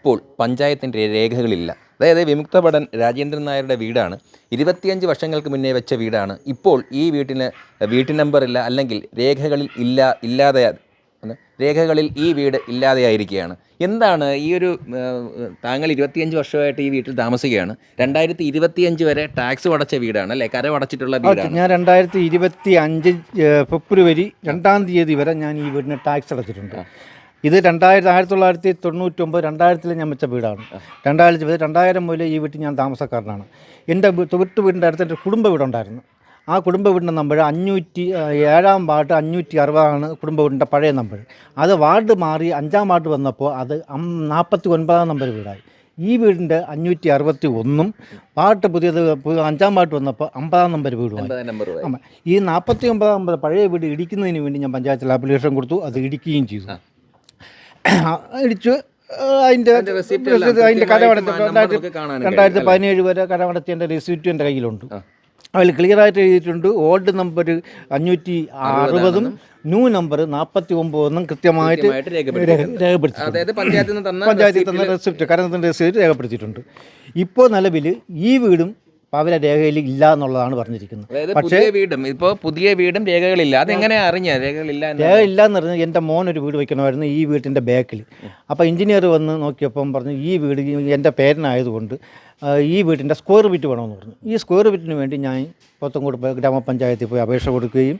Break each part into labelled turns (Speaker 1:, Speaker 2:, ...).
Speaker 1: ഇപ്പോൾ പഞ്ചായത്തിന്റെ രേഖകളില്ല. അതായത് വിമുക്ത ഭടൻ രാജേന്ദ്രൻ നായരുടെ വീടാണ്. ഇരുപത്തിയഞ്ച് വർഷങ്ങൾക്ക് മുന്നേ വെച്ച വീടാണ്. ഇപ്പോൾ ഈ വീട്ടിന് വീട്ടു നമ്പർ ഇല്ല അല്ലെങ്കിൽ രേഖകളിൽ ഇല്ല ഇല്ലാതെ രേഖകളിൽ ഈ വീട് ഇല്ലാതെയായിരിക്കുകയാണ് എന്താണ് ഈ ഒരു താങ്കൾ ഇരുപത്തിയഞ്ച് വർഷമായിട്ട് ഈ വീട്ടിൽ താമസിക്കുകയാണ്. രണ്ടായിരത്തി ഇരുപത്തിയഞ്ച് വരെ ടാക്സ് അടച്ച വീടാണ് അല്ലേ? കരമടച്ചിട്ടുള്ള വീടാണ്.
Speaker 2: ഞാൻ രണ്ടായിരത്തി ഇരുപത്തി അഞ്ച് ഫെബ്രുവരി രണ്ടാം തീയതി വരെ ഞാൻ ഈ വീടിന് ടാക്സ് അടച്ചിട്ടുണ്ട് ഇത് രണ്ടായിരത്തി ആയിരത്തി തൊള്ളായിരത്തി തൊണ്ണൂറ്റൊമ്പത് രണ്ടായിരത്തിൽ ഞാൻ വെച്ച വീടാണ്. രണ്ടായിരത്തി ഇരുപത് രണ്ടായിരം മുതൽ ഈ വീട്ടിൽ ഞാൻ താമസക്കാരനാണ്. എന്റെ തൊട്ട് വീടിന്റെ അടുത്ത് എന്റെ കുടുംബ വീടുണ്ടായിരുന്നു. ആ കുടുംബ വീടിന്റെ നമ്പർ അഞ്ഞൂറ്റി ഏഴാം വാർഡ് അഞ്ഞൂറ്റി അറുപതാണ് കുടുംബ വീടിന്റെ പഴയ നമ്പർ. അത് വാർഡ് മാറി അഞ്ചാം വാർഡ് വന്നപ്പോൾ അത് നാൽപ്പത്തി ഒൻപതാം നമ്പർ വീടായി. ഈ വീടിന്റെ അഞ്ഞൂറ്റി അറുപത്തി ഒന്നും പാട്ട് പുതിയത് അഞ്ചാം പാട്ട് വന്നപ്പോൾ അമ്പതാം നമ്പർ വീടുമായി. ഈ നാൽപ്പത്തി ഒമ്പതാം നമ്പർ പഴയ വീട് ഇടിക്കുന്നതിന് വേണ്ടി ഞാൻ പഞ്ചായത്തിൽ ആപ്ലിക്കേഷൻ കൊടുത്തു അത് ഇടിക്കുകയും ചെയ്തു. ഇടിച്ചു ആ,
Speaker 1: അതിന്റെ
Speaker 2: അതിന്റെ
Speaker 1: കടമടത്ത്
Speaker 2: രണ്ടായിരത്തി രണ്ടായിരത്തി പതിനേഴ് വരെ കരമടച്ചതിന്റെ റെസിപ്റ്റ് എന്റെ കയ്യിലുണ്ട്. അതിൽ ക്ലിയറായിട്ട് എഴുതിയിട്ടുണ്ട് ഓൾഡ് നമ്പർ അഞ്ഞൂറ്റി അറുപതും ന്യൂ നമ്പർ നാൽപ്പത്തി ഒമ്പതെന്നും കൃത്യമായിട്ട്
Speaker 1: രേഖപ്പെടുത്തി പഞ്ചായത്തിൽ തന്ന
Speaker 2: പഞ്ചായത്തിൽ തന്ന റെസിപ്റ്റ് കരത്തിന്റെ റെസിപ്റ്റ് രേഖപ്പെടുത്തിയിട്ടുണ്ട്. ഇപ്പോൾ നിലവിൽ ഈ വീടും അവരെ രേഖയിൽ ഇല്ല എന്നുള്ളതാണ് പറഞ്ഞിരിക്കുന്നത്.
Speaker 1: പക്ഷേ വീടും ഇപ്പോൾ പുതിയ വീടും രേഖകളില്ല. അതെങ്ങനെ അറിഞ്ഞ? രേഖകളില്ല എന്ന്?
Speaker 2: രേഖ ഇല്ല എന്ന് പറഞ്ഞാൽ എന്റെ മോൻ ഒരു വീട് വെക്കണമായിരുന്നു ഈ വീട്ടിന്റെ ബാക്കിൽ. അപ്പോൾ എഞ്ചിനീയർ വന്ന് നോക്കിയപ്പം പറഞ്ഞു ഈ വീട് എന്റെ പേരനായതുകൊണ്ട് ഈ വീട്ടിന്റെ സ്ക്വയർ ഫീറ്റ് വേണമെന്ന് പറഞ്ഞു. ഈ സ്ക്വയർ ഫീറ്റിന് വേണ്ടി ഞാൻ പോത്തങ്കോട് പോയി ഗ്രാമപഞ്ചായത്തിൽ പോയി അപേക്ഷ കൊടുക്കുകയും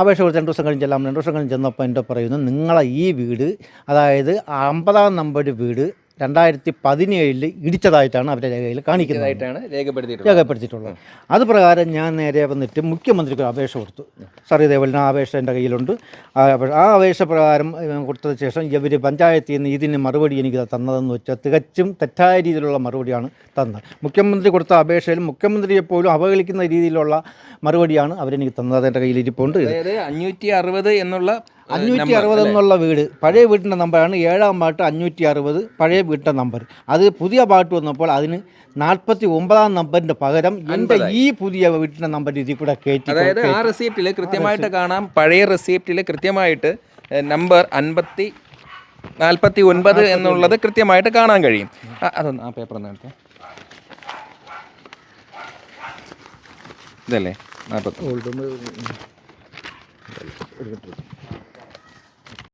Speaker 2: അപേക്ഷ കൊടുത്ത് രണ്ട് ദിവസം കഴിഞ്ഞ് ചെല്ലാം രണ്ട് ദിവസം കഴിഞ്ഞ് ചെന്നപ്പോൾ എന്റെ പറയുന്നു നിങ്ങളെ ഈ വീട് അതായത് അമ്പതാം നമ്പർ വീട് രണ്ടായിരത്തി പതിനേഴിൽ ഇടിച്ചതായിട്ടാണ് അവരുടെ രേഖയിൽ കാണിക്കുന്നതായിട്ടാണ്
Speaker 1: രേഖപ്പെടുത്തി രേഖപ്പെടുത്തിയിട്ടുള്ളത്.
Speaker 2: രേഖപ്പെടുത്തിയിട്ടുള്ളത്. അത് പ്രകാരം ഞാൻ നേരെ വന്നിട്ട് മുഖ്യമന്ത്രിക്ക് ഒരു അപേക്ഷ കൊടുത്തു. സാർ ഇതേപോലെ ആ അപേക്ഷ എന്റെ കയ്യിലുണ്ട്. ആ അപേ- ആ അപേക്ഷ പ്രകാരം കൊടുത്തതിന് ശേഷം ഇവർ പഞ്ചായത്തിൽ നിന്ന് ഇതിന് മറുപടി എനിക്ക് തന്നതെന്ന് വെച്ചാൽ തികച്ചും തെറ്റായ രീതിയിലുള്ള മറുപടിയാണ് തന്നത്. മുഖ്യമന്ത്രി കൊടുത്ത അപേക്ഷയിൽ മുഖ്യമന്ത്രിയെ പോലും അവഹേളിക്കുന്ന രീതിയിലുള്ള മറുപടിയാണ് അവരെനിക്ക് തന്നത്. എന്റെ ഇത്
Speaker 1: അതായത് അഞ്ഞൂറ്റി അറുപത് എന്നുള്ള
Speaker 2: അഞ്ഞൂറ്റി അറുപത്? എന്നുള്ള വീട്. പഴയ വീട്ടിന്റെ നമ്പറാണ് ഏഴാം പാട്ട് അഞ്ഞൂറ്റി അറുപത് പഴയ വീട്ടിന്റെ നമ്പർ അത് പുതിയ പാട്ട് വന്നപ്പോൾ അതിന് നാൽപ്പത്തി ഒമ്പതാം നമ്പറിന്റെ പകരം എന്റെ ഈ പുതിയ വീട്ടിന്റെ നമ്പർ ഇതിൽ കൂടെ കയറ്റി
Speaker 1: അതായത് ആ റെസിപ്റ്റിൽ കൃത്യമായിട്ട് കാണാം. പഴയ റെസിപ്റ്റിൽ കൃത്യമായിട്ട് നമ്പർ അൻപത്തി നാൽപ്പത്തി ഒൻപത് എന്നുള്ളത് കൃത്യമായിട്ട് കാണാൻ കഴിയും. ആ, അതൊന്ന് ആ പേപ്പർ ഒന്ന് എടുത്തേ. ഇതല്ലേ? നാൽപ്പത്തി